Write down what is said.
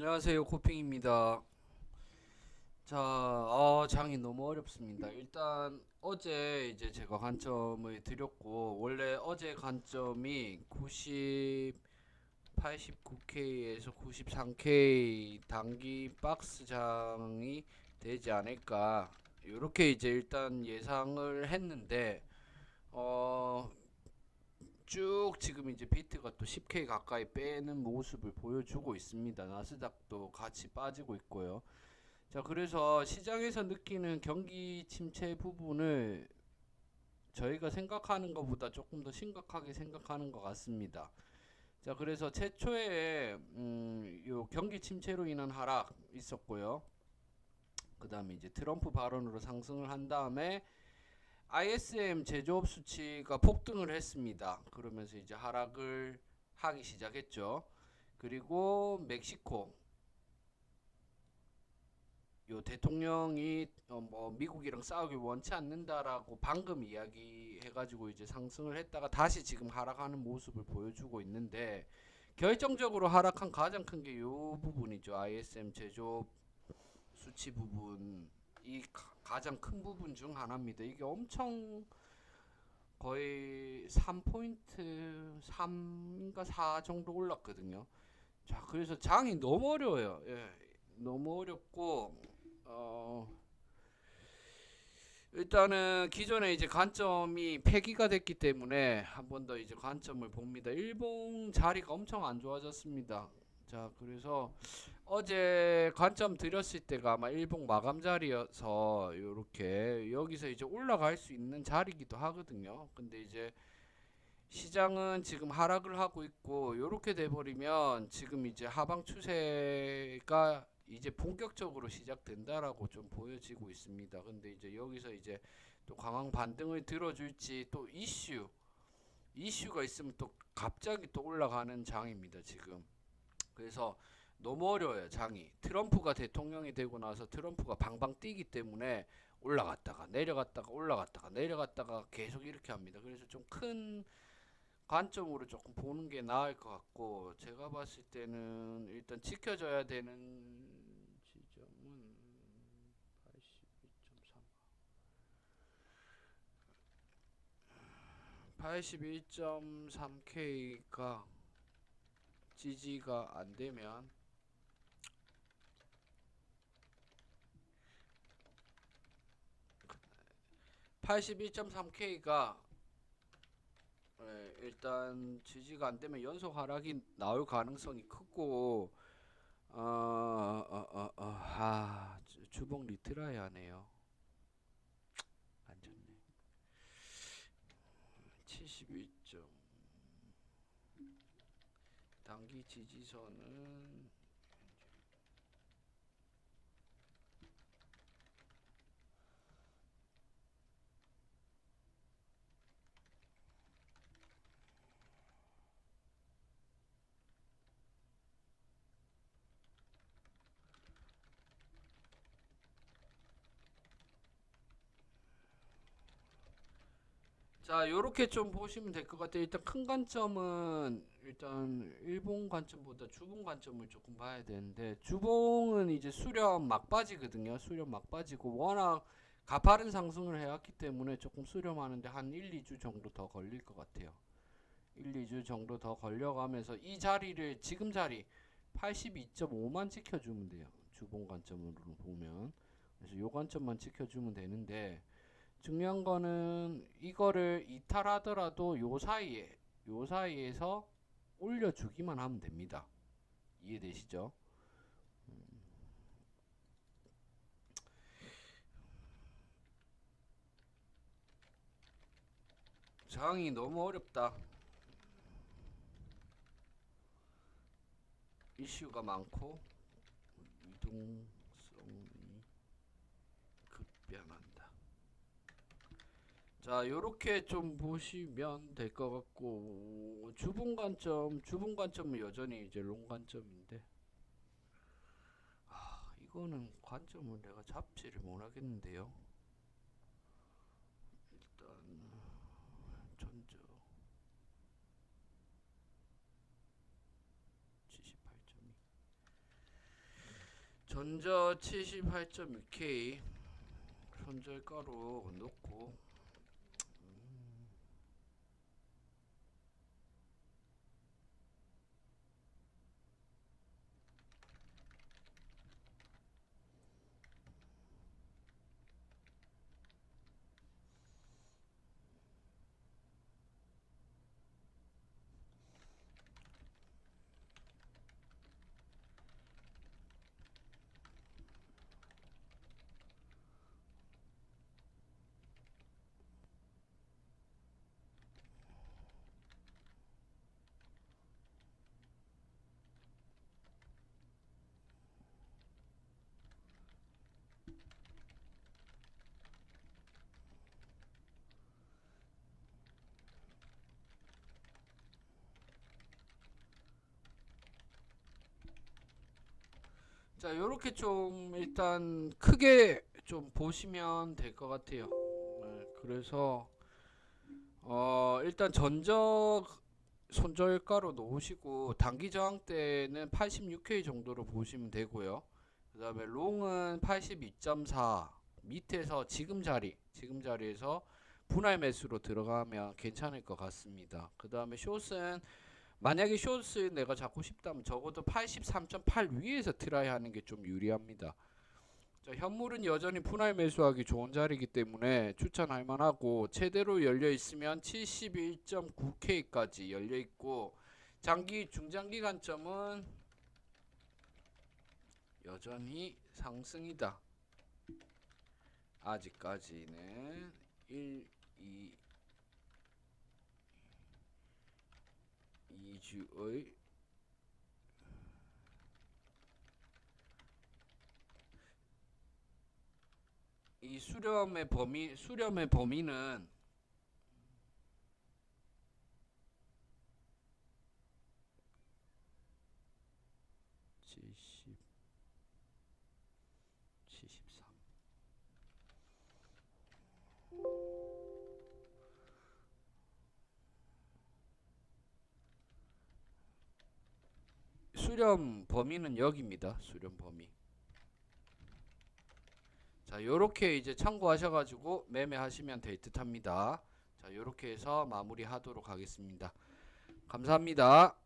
안녕하세요 코핑입니다. 자 어, 장이 너무 어렵습니다. 일단 어제 이제 제가 관점을 드렸고 원래 어제 관점이 90 89K에서 93K 단기 박스장이 되지 않을까. 이렇게 이제 일단 예상을 했는데 어 쭉 지금 이제 비트가 또 10K 가까이 빼는 모습을 보여주고 있습니다. 나스닥도 같이 빠지고 있고요. 자, 그래서 시장에서 느끼는 경기 침체 부분을 저희가 생각하는 것보다 조금 더 심각하게 생각하는 것 같습니다. 자, 그래서 최초에 음, 요 경기 침체로 인한 하락 있었고요. 그 다음에 이제 트럼프 발언으로 상승을 한 다음에 ISM 제조업 수치가 폭등을 했습니다. 그러면서 이제 하락을 하기 시작했죠. 그리고 멕시코 요 대통령이 어, 뭐 미국이랑 싸우기 원치 않는다라고 방금 이야기해가지고 이제 상승을 했다가 다시 지금 하락하는 모습을 보여주고 있는데 결정적으로 하락한 가장 큰 게 요 부분이죠. ISM 제조업 수치 부분 이 가- 가장 큰 부분 중 하나입니다. 이게 엄청 거의 3포인트 3인가 4 정도 올랐거든요. 자, 그래서 장이 너무 어려워요. 예. 너무 어렵고 어 일단은 기존에 이제 관점이 폐기가 됐기 때문에 한 번 더 이제 관점을 봅니다. 일봉 자리가 엄청 안 좋아졌습니다. 자, 그래서 어제 관점 드렸을 때가 아마 일봉 마감 자리여서 요렇게 여기서 이제 올라갈 수 있는 자리기도 하거든요. 근데 이제 시장은 지금 하락을 하고 있고 요렇게 돼 버리면 지금 이제 하방 추세가 이제 본격적으로 시작된다라고 좀 보여지고 있습니다. 근데 이제 여기서 이제 또 강황 반등을 들어줄지 또 이슈 이슈가 있으면 또 갑자기 또 올라가는 장입니다. 지금. 그래서 너무 어려워요 장이. 트럼프가 대통령이 되고 나서 트럼프가 방방 뛰기 때문에 올라갔다가 내려갔다가 올라갔다가 내려갔다가 계속 이렇게 합니다. 그래서 좀 큰 관점으로 조금 보는 게 나을 것 같고 제가 봤을 때는 일단 지켜져야 되는 지점은 82.3 81.3K가 지지가 안 되면 (82.3K가) 예, 일단 지지가 안 되면 연속 하락이 나올 가능성이 크고 어, 어, 어, 어, 아, 주- 주봉 리트라이 하네요. 안 좋네. 71점. 단기 지지선은 자, 요렇게 좀 보시면 될 것 같아요. 일단 큰 관점은 일단 일본 관점보다 주봉 관점을 조금 봐야 되는데 주봉은 이제 수렴 막바지거든요. 수렴 막바지고 워낙 가파른 상승을 해왔기 때문에 조금 수렴하는데 한 1, 2주 정도 더 걸릴 것 같아요. 1, 2주 정도 더 걸려가면서 이 자리를 지금 자리 82.5만 지켜주면 돼요. 주봉 관점으로 보면 그래서 요 관점만 지켜주면 되는데 중요한 거는 이거를 이탈하더라도 요 사이에 요 사이에서 올려주기만 하면 됩니다. 이해되시죠? 음. 상황이 너무 어렵다. 이슈가 많고 유동성이 급변한다. 자, 요렇게 좀 보시면 될 것 같고 주봉 관점, 주봉 관점은 여전히 이제 롱 관점인데. 아, 이거는 관점을 내가 잡지를 못하겠는데요. 일단 전저 78점이. 전저 78.6K 손절가로 놓고 자 요렇게 좀 일단 크게 좀 보시면 될 것 같아요. 네, 그래서 어 일단 전적 손절가로 놓으시고 단기 저항 때는 86K 정도로 보시면 되고요. 그 다음에 롱은 82.4 밑에서 지금 자리 지금 자리에서 분할 매수로 들어가면 괜찮을 것 같습니다. 그 다음에 숏은 만약에 숏을 내가 잡고 싶다면 적어도 83.8 위에서 트라이 하는 게 좀 유리합니다. 자, 현물은 여전히 분할 매수하기 좋은 자리이기 때문에 추천할 만하고 최대로 열려 있으면 71.9K까지 열려 있고 장기 중장기 관점은 여전히 상승이다. 아직까지는 1, 2, 2주의 이 수렴의 범위 수렴의 범위는 수렴 범위는 여기입니다. 수렴 범위. 자, 요렇게 이제 참고하셔 가지고 매매하시면 될 듯합니다. 자, 요렇게 해서 마무리하도록 하겠습니다. 감사합니다.